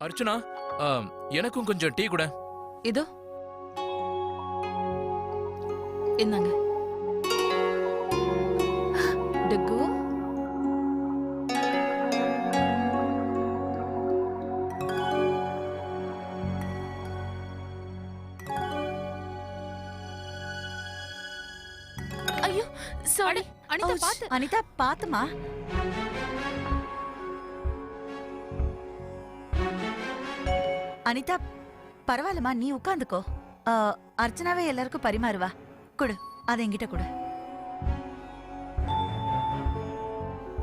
அர்ச்சனா எனக்கும் கொஞ்சம் டீ கூட. இதோ. என்னங்க டுக்கு ஐயோ சாரி அனிதா. பாத்து. அனிதா பாத்துமா? அனிதா பரவாயில்லம்மா நீ உட்காந்துக்கோ. அர்ச்சனாவே எல்லாருக்கும் பரிமாறுவா. கொடு அதை என்கிட்ட கொடு.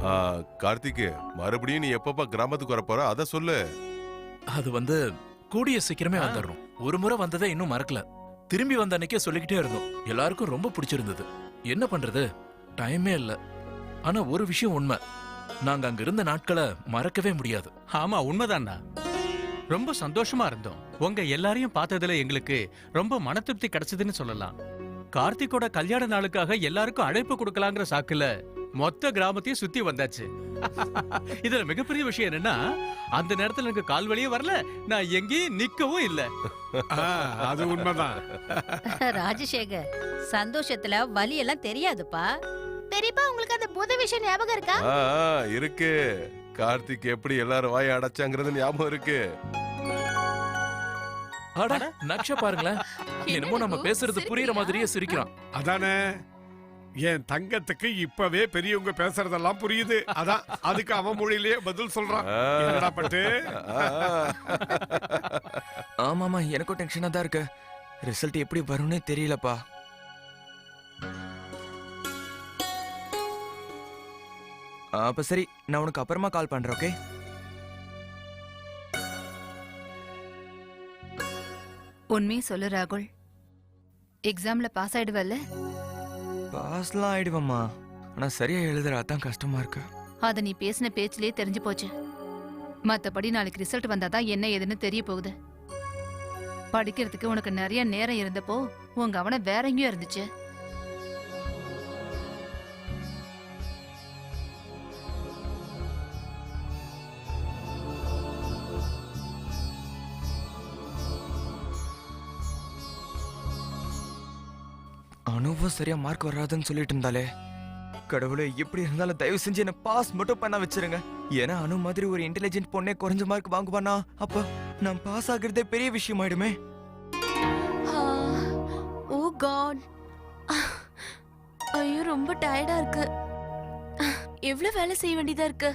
ஆ, கார்த்திக் மறுபடியும் நீ எப்பப்பா கிராமத்துக்கு வர போற? அத சொல்லு. அது வந்து கூடிய சீக்கிரமே வந்துடணும் ஒரு முறை வந்ததை இன்னும் மறக்கல. திரும்பி வந்த அன்னைக்கே சொல்லிக்கிட்டே இருந்தோம். எல்லாருக்கும் ரொம்ப பிடிச்சிருந்தது. என்ன பண்றது? டைமே இல்ல. ஆனா ஒரு விஷயம் உண்மை. நாங்க அங்க இருந்த நாட்களை மறக்கவே முடியாது. ஆமா உண்மைதான்டா. ரொம்ப சந்தோஷமா இருந்தோம். உங்க எல்லாரையும் பார்த்ததுல எங்களுக்கு ரொம்ப மன திருப்தி கிடைச்சதுன்னு சொல்லலாம். கார்த்திக்கோட கல்யாண நாளுக்காக எல்லாருக்கும் அழைப்பு கொடுக்கலாங்கிற சாக்குல மொத்த கிராமத்தையும் சுத்தி வந்தாச்சு. இதுல மிகப்பெரிய விஷயம் என்னன்னா அந்த நேரத்துல எனக்கு கால் வலியே வரல. நான் எங்கேயும் நிக்கவும் இல்ல. அது உண்மைதான். ராஜசேகர் சந்தோஷத்துல வலி எல்லாம் தெரியாதுப்பா. பெரியப்பா உங்களுக்கு அந்த புது விஷயம் ஞாபகம் இருக்கா? இருக்கு. கார்த்திக் எப்படி எல்லாரும் வாயை அடைச்சாங்கிறது ஞாபகம் இருக்கு? அட நக்ஷ பாருங்களேன். என்னமோ நம்ம பேசுறது புரியுற மாதிரியே சிரிக்கிறான். அதானே? என் தங்கத்துக்கு இப்பவே பெரியவங்க பேசுறதெல்லாம் புரியுது. அதான் அதுக்கு அவன் மொழியிலேயே பதில் சொல்றான். என்னடா பட்டு. ஆமாமா எனக்கும் டென்ஷனா தான் இருக்கு. ரிசல்ட் எப்படி வரும்னே தெரியலப்பா. அப்ப சரி நான் உனக்கு அப்புறமா கால் பண்றேன் ஓகே உண்மையை சொல்லு ராகுல். எக்ஸாம்ல பாஸ் ஆயிடுவல்ல? பாஸ்லாம் ஆயிடுவேம்மா. ஆனா சரியா எழுதுற அதான் கஷ்டமா இருக்கு. அத நீ பேசின பேச்சிலே தெரிஞ்சு போச்சு. மத்தபடி நாளைக்கு ரிசல்ட் வந்தாதான் என்ன ஏதுன்னு தெரிய போகுது. படிக்கிறதுக்கு உனக்கு நிறைய நேரம் இருந்தப்போ உன் கவனம் வேற எங்கேயும் இருந்துச்சு. அனுவும் சரியா மார்க் வராதுன்னு சொல்லிட்டு இருந்தாலே கடவுளே எப்படி இருந்தாலும் தயவு செஞ்சு என்ன பாஸ் மட்டும் பண்ண வச்சிருங்க. ஏன்னா அனு மாதிரி ஒரு இன்டெலிஜென்ட் பொண்ணே குறைஞ்ச மார்க் வாங்குவானா? அப்ப நான் பாஸ் ஆகுறதே பெரிய விஷயம் ஆயிடுமே ஓ காட் ஐயோ ரொம்ப டயர்டா இருக்கு. எவ்வளவு வேலை செய்ய வேண்டியதா இருக்கு?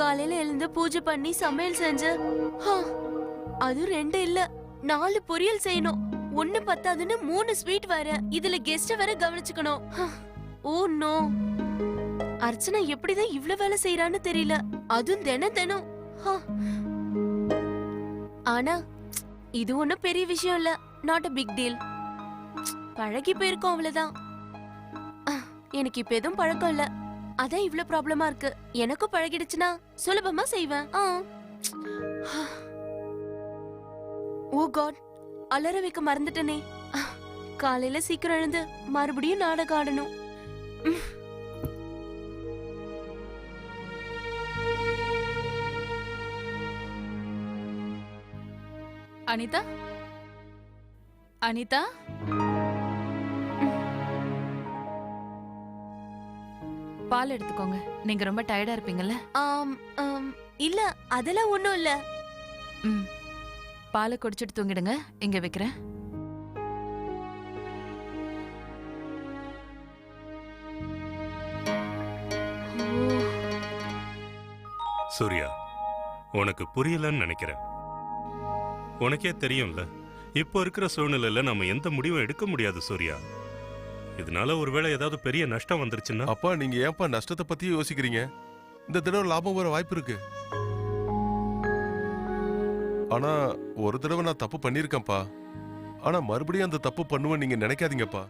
காலையில எழுந்து பூஜை பண்ணி சமையல் செஞ்சு ஹா, அதுவும் ரெண்டு இல்ல நாலு பொரியல் செய்யணும். ஒண்ணு பத்தாதுன்னு மூணு ஸ்வீட் வேற. இதுல கெஸ்ட வேற கவனிச்சுக்கணும். ஹா, ஓ நோ. அர்ச்சனா எப்படிதான் இவ்ளோ வேலை செய்யறான்னு தெரியல. அதுவும் தினம் தினம். ஹா. ஆனா இது ஒண்ணும் பெரிய விஷயம் இல்ல. நாட் அ பிக் டீல் பழகி போயிருக்கோம் அவ்வளவுதான். எனக்கு இப்ப எதுவும் பழக்கம் இல்ல. அதான் இவ்ளோ ப்ராப்ளமா இருக்கு. எனக்கும் பழகிடுச்சுன்னா சுலபமா செய்வேன். Oh God. அலற வைக்க மறந்துட்டனே. காலையில சீக்கிரம் எழுந்து மறுபடியும் நாடகம் ஆடணும். அனிதா? அனிதா? பால் எடுத்துக்கோங்க. நீங்க ரொம்ப டயர்டா இருப்பீங்கல்ல? இல்ல அதெல்லாம் ஒண்ணும் இல்ல. ம். பாலை குடிச்சிட்டு தூங்கிடுங்க. இங்க வைக்கிறேன். சூர்யா உனக்கு புரியலன்னு நினைக்கிறேன். உனக்கே தெரியும்ல இப்போ இருக்கிற சூழ்நிலையில நம்ம எந்த முடிவும் எடுக்க முடியாது சூர்யா. இதனால ஒருவேளை ஏதாவது பெரிய நஷ்டம் வந்துருச்சுன்னா? அப்பா நீங்க ஏன்பா நஷ்டத்தை பத்தி யோசிக்கிறீங்க? இந்த தடவை லாபம் வர வாய்ப்பு இருக்கு. ஆனா ஒரு தடவை நான் தப்பு பண்ணிருக்கேன்ப்பா ஆனா மறுபடியும் அந்த தப்பு பண்ணுவேன் நீங்க நினைக்காதீங்கப்பா.